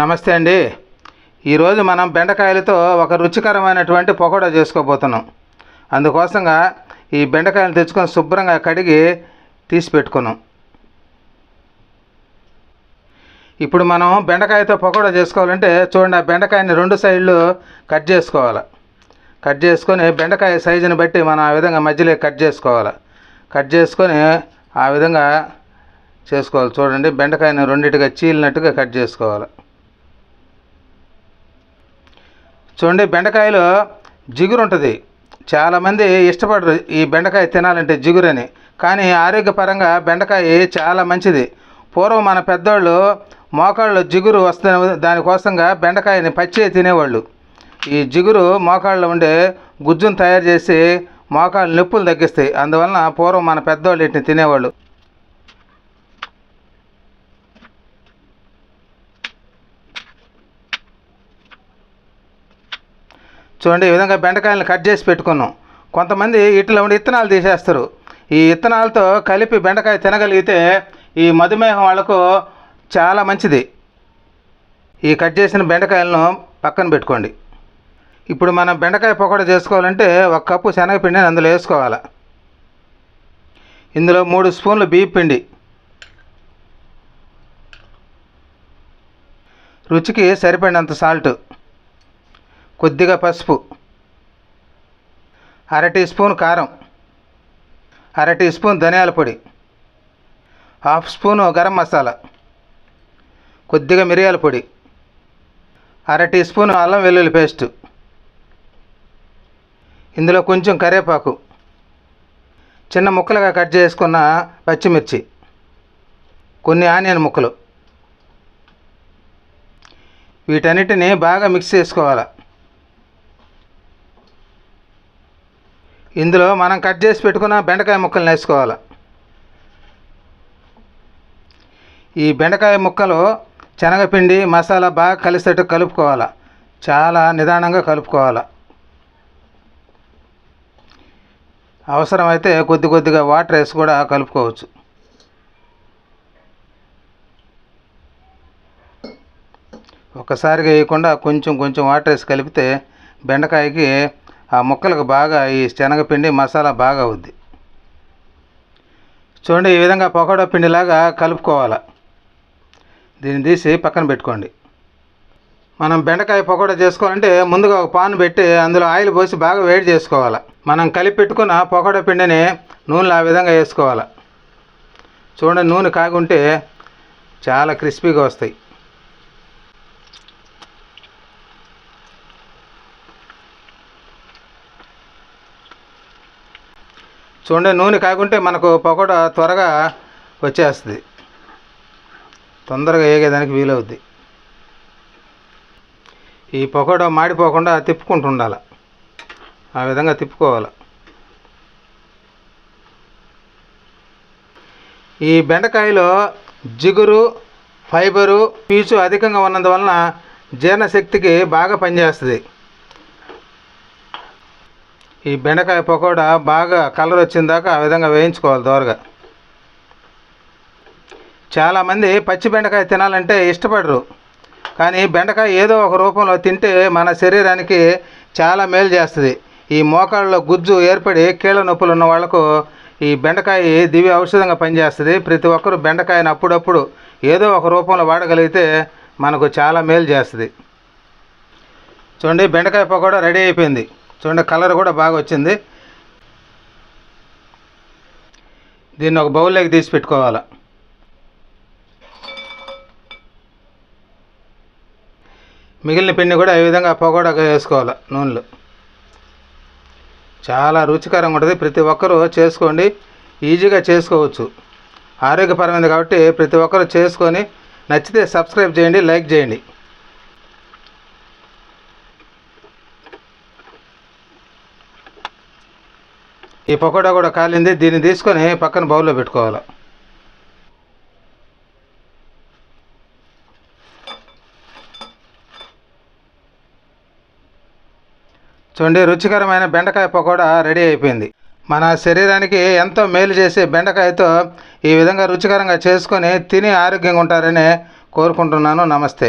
నమస్తే అండి. ఈరోజు మనం బెండకాయలతో ఒక రుచికరమైనటువంటి పకోడా చేసుకోబోతున్నాం. అందుకోసంగా ఈ బెండకాయలు తెచ్చుకొని శుభ్రంగా కడిగి తీసి పెట్టుకున్నాం. ఇప్పుడు మనం బెండకాయతో పకోడా చేసుకోవాలంటే చూడండి ఆ బెండకాయని రెండు సైడ్లు కట్ చేసుకోవాలి. కట్ చేసుకొని బెండకాయ సైజుని బట్టి మనం ఆ విధంగా మధ్యలో కట్ చేసుకోవాలి. కట్ చేసుకొని ఆ విధంగా చేసుకోవాలి. చూడండి బెండకాయని రెండింటిగా చీలినట్టుగా కట్ చేసుకోవాలి. చూడండి బెండకాయలో జిగురు ఉంటుంది. చాలామంది ఇష్టపడరు ఈ బెండకాయ తినాలంటే జిగురని. కానీ ఆరోగ్యపరంగా బెండకాయ చాలా మంచిది. పూర్వం మన పెద్దోళ్ళు మోకాళ్ళు జిగురు వస్తున్న దానికోసంగా బెండకాయని పచ్చి తినేవాళ్ళు. ఈ జిగురు మోకాళ్ళలో ఉండే గుజ్జును తయారు చేసి మోకాళ్ళ నొప్పులు తగ్గిస్తాయి. అందువలన పూర్వం మన పెద్దోళ్ళు వీటిని తినేవాళ్ళు. చూడండి ఈ విధంగా బెండకాయలను కట్ చేసి పెట్టుకున్నాం. కొంతమంది ఇట్లా ఉండి ఇత్తనాలు తీసేస్తారు. ఈ ఇత్తనాలతో కలిపి బెండకాయ తినగలిగితే ఈ మధుమేహం వాళ్ళకు చాలా మంచిది. ఈ కట్ చేసిన బెండకాయలను పక్కన పెట్టుకోండి. ఇప్పుడు మనం బెండకాయ పకోడా చేసుకోవాలంటే ఒక కప్పు శనగపిండిని అందులో వేసుకోవాలి. ఇందులో మూడు స్పూన్లు బియ్య పిండి. రుచికి సరిపడినంత సాల్ట్. కొద్దిగా పసుపు. అర టీ స్పూన్ కారం. అర టీ స్పూన్ ధనియాల పొడి. Half spoon garam masala. కొద్దిగా మిరియాల పొడి. అర టీ స్పూన్ అల్లం వెల్లుల్లి పేస్ట్. ఇందులో కొంచెం కరివేపాకు. చిన్న ముక్కలుగా కట్ చేసుకున్న పచ్చిమిర్చి. కొన్ని ఆనియన్ ముక్కలు. వీటన్నిటిని బాగా మిక్స్ చేసుకోవాలి? ఇందులో మనం కట్ చేసి పెట్టుకున్న బెండకాయ ముక్కలు వేసుకోవాలి. ఈ బెండకాయ ముక్కలు శనగపిండి మసాలా బాగా కలిసేట్టు కలుపుకోవాలి. చాలా నిదానంగా కలుపుకోవాలి. అవసరమైతే కొద్ది కొద్దిగా వాటర్ వేసి కూడా కలుపుకోవచ్చు. ఒక్కసారిగా వేయకుండా కొంచెం కొంచెం వాటర్ వేసి కలిపితే బెండకాయకి ఆ ముక్కలకు బాగా ఈ శనగపిండి మసాలా బాగా అవుద్ది. చూడండి ఈ విధంగా పకోడా పిండిలాగా కలుపుకోవాలి. దీన్ని తీసి పక్కన పెట్టుకోండి. మనం బెండకాయ పకోడా చేసుకోవాలంటే ముందుగా ఒక పాన్ పెట్టి అందులో ఆయిల్ పోసి బాగా వేడి చేసుకోవాలి. మనం కలిపి పెట్టుకున్న పకోడా పిండిని నూనెలో ఆ విధంగా వేసుకోవాలి. చూడండి నూనె కాగుంటే చాలా క్రిస్పీగా వస్తాయి. చూడండి నూనె కాకుంటే మనకు పకోడా త్వరగా వచ్చేస్తుంది. తొందరగా వేగేదానికి వీలవుద్ది. ఈ పకోడా మాడిపోకుండా తిప్పుకుంటుండాలి. ఆ విధంగా తిప్పుకోవాలి. ఈ బెండకాయలో జిగురు ఫైబరు పీచు అధికంగా ఉన్నందువలన జీర్ణశక్తికి బాగా పనిచేస్తుంది. ఈ బెండకాయ పకోడా బాగా కలర్ వచ్చిన దాకా ఆ విధంగా వేయించుకోవాలి దోరగా. చాలామంది పచ్చి బెండకాయ తినాలంటే ఇష్టపడరు. కానీ బెండకాయ ఏదో ఒక రూపంలో తింటే మన శరీరానికి చాలా మేలు చేస్తుంది. ఈ మోకాళ్ళలో గుజ్జు ఏర్పడి కీళ్ళ నొప్పులు ఉన్న వాళ్ళకు ఈ బెండకాయ దివ్య ఔషధంగా పనిచేస్తుంది. ప్రతి ఒక్కరు బెండకాయని అప్పుడప్పుడు ఏదో ఒక రూపంలో వాడగలిగితే మనకు చాలా మేలు చేస్తుంది. చూడండి బెండకాయ పకోడా రెడీ అయిపోయింది. చూడండి కలర్ కూడా బాగా వచ్చింది. దీన్ని ఒక బౌల్లోకి తీసి పెట్టుకోవాలి. మిగిలిన పిండి కూడా ఈ విధంగా పకోడాగా వేసుకోవాలి నూనెలు. చాలా రుచికరంగా ఉంటుంది. ప్రతి ఒక్కరూ చేసుకోండి. ఈజీగా చేసుకోవచ్చు. ఆరోగ్యపరమైనది కాబట్టి ప్రతి ఒక్కరూ చేసుకొని నచ్చితే సబ్స్క్రైబ్ చేయండి లైక్ చేయండి. ఈ పకోడా కూడా కాలింది దీన్ని తీసుకొని పక్కన బౌల్లో పెట్టుకోవాలి. చూడండి రుచికరమైన బెండకాయ పకోడా రెడీ అయిపోయింది. మన శరీరానికి ఎంతో మేలు చేసే బెండకాయతో ఈ విధంగా రుచికరంగా చేసుకొని తిని ఆరోగ్యంగా ఉంటారని కోరుకుంటున్నాను. నమస్తే.